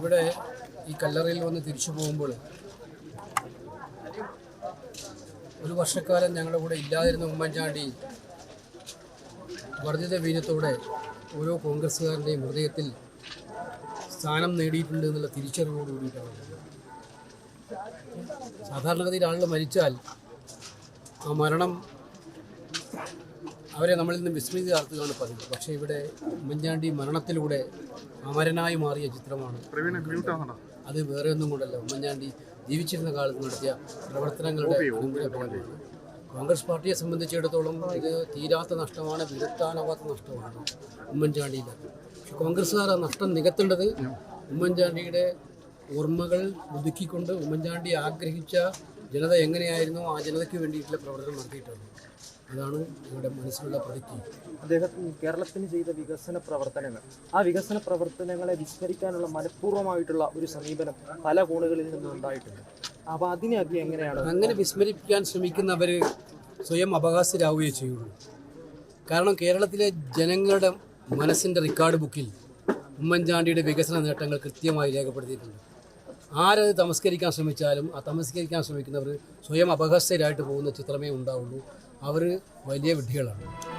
ഇവിടെ ഈ കല്ലറയിൽ വന്ന് തിരിച്ചു പോകുമ്പോൾ ഒരു വർഷക്കാലം ഞങ്ങളുടെ കൂടെ ഇല്ലാതിരുന്ന ഉമ്മൻചാണ്ടി വർദ്ധിത വീര്യത്തോടെ ഓരോ കോൺഗ്രസ്സുകാരന്റെയും ഹൃദയത്തിൽ സ്ഥാനം നേടിയിട്ടുണ്ട് എന്നുള്ള തിരിച്ചറിവോട് കൂടിയിട്ടാണ്. സാധാരണഗതിയിൽ ആളുകൾ മരിച്ചാൽ ആ മരണം അവരെ നമ്മളിൽ നിന്ന് വിസ്മൃതി ചാർത്തുകയാണ് പതിവ്. പക്ഷേ ഇവിടെ ഉമ്മൻചാണ്ടി മരണത്തിലൂടെ അമരനായി മാറിയ ചിത്രമാണ്. അത് വേറെ ഒന്നും കൊണ്ടല്ല. ഉമ്മൻചാണ്ടി ജീവിച്ചിരുന്ന കാലത്ത് നടത്തിയ പ്രവർത്തനങ്ങളുടെ കോൺഗ്രസ് പാർട്ടിയെ സംബന്ധിച്ചിടത്തോളം ഇത് തീരാത്ത നഷ്ടമാണ് വിരുത്താനാവാത്ത നഷ്ടമാണ് ഉമ്മൻചാണ്ടിയുടെ. പക്ഷെ കോൺഗ്രസ്സുകാർ ആ നഷ്ടം നികത്തേണ്ടത് ഉമ്മൻചാണ്ടിയുടെ ഓർമ്മകൾ ഒതുക്കിക്കൊണ്ട് ഉമ്മൻചാണ്ടി ആഗ്രഹിച്ച ജനത എങ്ങനെയായിരുന്നു? ആ ജനതയ്ക്ക് വേണ്ടിയിട്ടുള്ള പ്രവർത്തനം നടത്തിയിട്ടുള്ളത് അതാണ് ഞങ്ങളുടെ മനസ്സിലുള്ള പ്രതിജ്ഞ അദ്ദേഹത്തിന് കേരളത്തിന് ചെയ്ത വികസന പ്രവർത്തനങ്ങൾ. ആ വികസന പ്രവർത്തനങ്ങളെ വിസ്മരിക്കാനുള്ള മനഃപൂർവമായിട്ടുള്ള ഒരു സമീപനം പല കോണുകളിൽ നിന്നും ഉണ്ടായിട്ടുണ്ട്. അപ്പോൾ അതിനെ അത് എങ്ങനെയാണ്? അങ്ങനെ വിസ്മരിപ്പിക്കാൻ ശ്രമിക്കുന്നവർ സ്വയം അപഹാസ്യരാകുകയേ ചെയ്യുള്ളൂ. കാരണം കേരളത്തിലെ ജനങ്ങളുടെ മനസ്സിന്റെ റെക്കോർഡ് ബുക്കിൽ ഉമ്മൻചാണ്ടിയുടെ വികസന നേട്ടങ്ങൾ കൃത്യമായി രേഖപ്പെടുത്തിയിട്ടുണ്ട്. ആരത് തമസ്കരിക്കാൻ ശ്രമിച്ചാലും ആ തമസ്കരിക്കാൻ ശ്രമിക്കുന്നവർ സ്വയം അപഹസ്തരായിട്ട് പോകുന്ന ചിത്രമേ ഉണ്ടാവുള്ളൂ. അവർ വലിയ വിഡ്ഢികളാണ്.